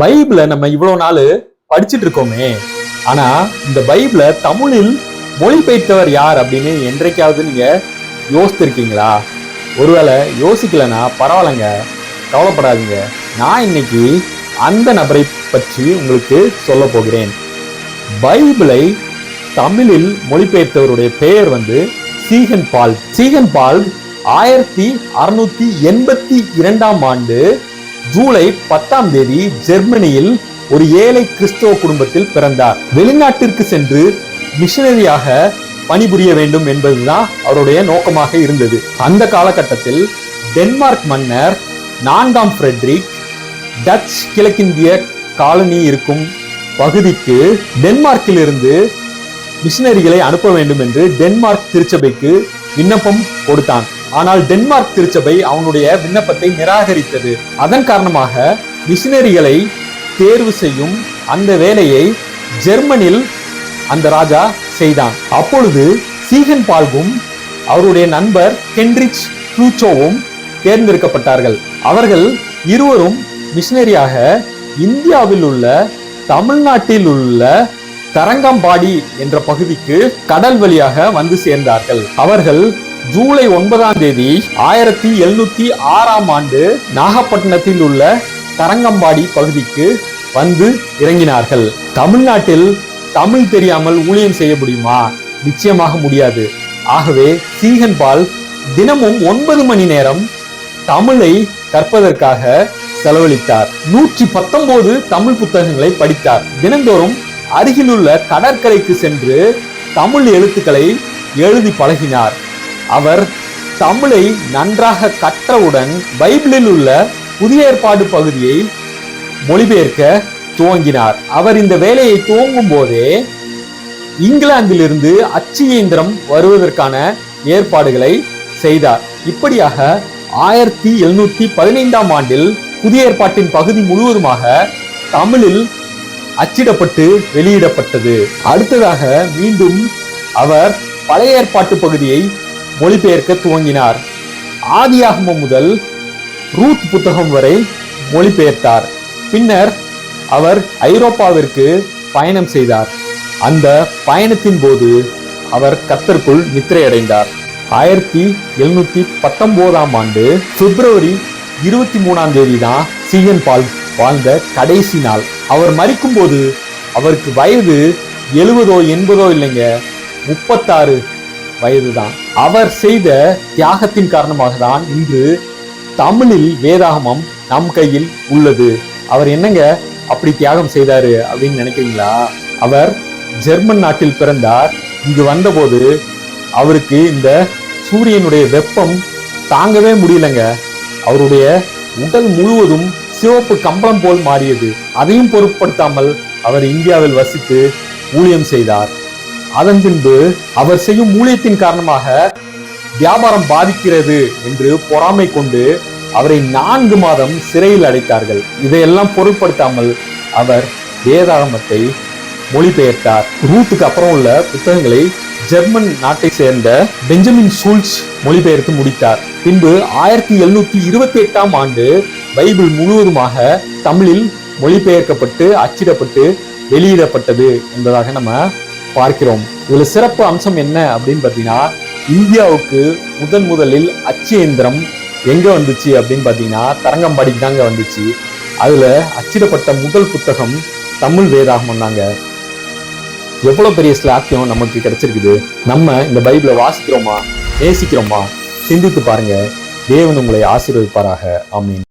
பைபிளை நம்ம இவ்வளோ நாள் படிச்சிட்டு இருக்கோமே. ஆனால் இந்த பைபிளை தமிழில் மொழிபெயர்த்தவர் யார் அப்படின்னு என்றைக்காவது நீங்கள் யோசித்திருக்கீங்களா? ஒருவேளை யோசிக்கலைன்னா பரவாயில்லைங்க. கவலைப்படாதீங்க. நான் இன்னைக்கு அந்த நபரை பற்றி உங்களுக்கு சொல்ல போகிறேன். பைபிளை தமிழில் மொழிபெயர்த்தவருடைய பெயர் வந்து சீகன் பால். சீகன் பால் ஆயிரத்தி அறுநூத்தி எண்பத்தி இரண்டாம் ஆண்டு ஜூலை பத்தாம் தேதி ஜெர்மனியில் ஒரு ஏழை கிறிஸ்தவ குடும்பத்தில் பிறந்தார். வெளிநாட்டிற்கு சென்று மிஷனரியாக பணிபுரிய வேண்டும் என்பதுதான் அவருடைய நோக்கமாக இருந்தது. அந்த காலகட்டத்தில் டென்மார்க் மன்னர் நான்காம் ஃப்ரெட்ரிக் டச் கிழக்கிந்திய காலனி இருக்கும் பகுதிக்கு டென்மார்க்கிலிருந்து மிஷினரிகளை அனுப்ப வேண்டும் என்று டென்மார்க் திருச்சபைக்கு விண்ணப்பம் கொடுத்தான். ஆனால் டென்மார்க் திருச்சபை அவனுடைய விண்ணப்பத்தை நிராகரித்தது. அதன் காரணமாக மிஷினரிகளை தேர்வு செய்யும் அந்த வேலையை ஜெர்மனில் அந்த ராஜா செய்தான். அப்பொழுது சீகன் பால்கும் அவருடைய நண்பர் ஹென்ரிச் ப்ளூச்சோவும் தேர்ந்தெடுக்கப்பட்டார்கள். அவர்கள் இருவரும் மிஷினரியாக இந்தியாவில் உள்ள தமிழ்நாட்டில் உள்ள தரங்கம்பாடி என்ற பகுதிக்கு கடல் வழியாக வந்து சேர்ந்தார்கள். அவர்கள் ஜூலை ஒன்பதாம் தேதி ஆயிரத்தி எழுநூத்தி ஆறாம் ஆண்டு நாகப்பட்டினத்தில் உள்ள தரங்கம்பாடி பகுதிக்கு வந்து இறங்கினார்கள். தமிழ்நாட்டில் தமிழ் தெரியாமல் ஊழியம் செய்ய முடியுமா? நிச்சயமாக முடியாது. ஆகவே சீகன்பால் தினமும் ஒன்பது மணி நேரம் தமிழை கற்பதற்காக செலவழித்தார். நூற்றி பத்தொன்பது தமிழ் புத்தகங்களை படித்தார். தினந்தோறும் அருகிலுள்ள கடற்கரைக்கு சென்று தமிழ் எழுத்துக்களை எழுதி பழகினார். அவர் தமிழை நன்றாக கற்றவுடன் பைபிளில் உள்ள புதிய ஏற்பாடு பகுதியை மொழிபெயர்க்க துவங்கினார். அவர் இந்த வேலையை துவங்கும் போதே இங்கிலாந்திலிருந்து அச்சு இயந்திரம் வருவதற்கான ஏற்பாடுகளை செய்தார். இப்படியாக ஆயிரத்தி எழுநூத்தி பதினைந்தாம் ஆண்டில் புதிய ஏற்பாட்டின் பகுதி முழுவதுமாக தமிழில் அச்சிடப்பட்டு வெளியிடப்பட்டது. அடுத்ததாக மீண்டும் அவர் பழைய ஏற்பாட்டு பகுதியை மொழிபெயர்க்க துவங்கினார். ஆதியாகமம் முதல் ரூத் புத்தகம் வரை மொழிபெயர்த்தார். பின்னர் அவர் ஐரோப்பாவிற்கு பயணம் செய்தார். அந்த பயணத்தின் போது அவர் கத்தருக்குள் நித்திரையடைந்தார். ஆயிரத்தி எழுநூத்தி பத்தொன்பதாம் ஆண்டு பிப்ரவரி இருபத்தி மூணாம் தேதி தான் சீகன் பால் வாழ்ந்த கடைசி நாள். அவர் மறிக்கும் போது அவருக்கு வயது எழுபதோ எண்பதோ இல்லைங்க முப்பத்தாறு வயதுதான். அவர் செய்த தியாகத்தின் காரணமாக தான் இன்று தமிழில் வேதாகமம் நம் கையில் உள்ளது. அவர் என்னங்க அப்படி தியாகம் செய்தாரு அப்படின்னு நினைக்கிறீங்களா? அவர் ஜெர்மன் நாட்டில் பிறந்தார். இங்கு வந்தபோது அவருக்கு இந்த சூரியனுடைய வெப்பம் தாங்கவே முடியலங்க. அவருடைய உடல் முழுவதும் சிவப்பு கம்பளம் போல் மாறியது. அதையும் பொருட்படுத்தாமல் அவர் இந்தியாவில் வசித்து ஊழியம் செய்தார். அதன் பின்பு அவர் செய்யும் ஊழியத்தின் காரணமாக வியாபாரம் பாதிக்கிறது என்று பொறாமை கொண்டு அவரை நான்கு மாதம் சிறையில் அடைத்தார்கள். இதையெல்லாம் பொருட்படுத்தாமல் அவர் வேதாகமத்தை மொழிபெயர்த்தார். ரூத்துக்கு அப்புறம் உள்ள புத்தகங்களை ஜெர்மன் நாட்டை சேர்ந்த பெஞ்சமின் சூல்ஸ் மொழிபெயர்த்து முடித்தார். பின்பு ஆயிரத்தி எழுநூத்தி இருபத்தி எட்டாம் ஆண்டு பைபிள் முழுவதுமாக தமிழில் மொழிபெயர்க்கப்பட்டு அச்சிடப்பட்டு வெளியிடப்பட்டது என்பதாக நம்ம பார்க்கிறோம். இதுல சிறப்பு அம்சம் என்ன அப்படின்னு பார்த்தீங்கன்னா இந்தியாவுக்கு முதன் முதலில் அச்சு இயந்திரம் எங்க வந்துச்சு அப்படின்னு பார்த்தீங்கன்னா தரங்கம்பாடிக்கு தாங்க வந்துச்சு. அதுல அச்சிடப்பட்ட முதல் புத்தகம் தமிழ் வேதாகமம் தாங்க. எவ்வளவு பெரிய ஸ்லாக்கியம் நமக்கு கிடைச்சிருக்குது. நம்ம இந்த பைபிளை வாசிக்கிறோமா நேசிக்கிறோமா சிந்தித்து பாருங்க. தேவன் உங்களை ஆசீர்வதிப்பாராக. ஆமீன்.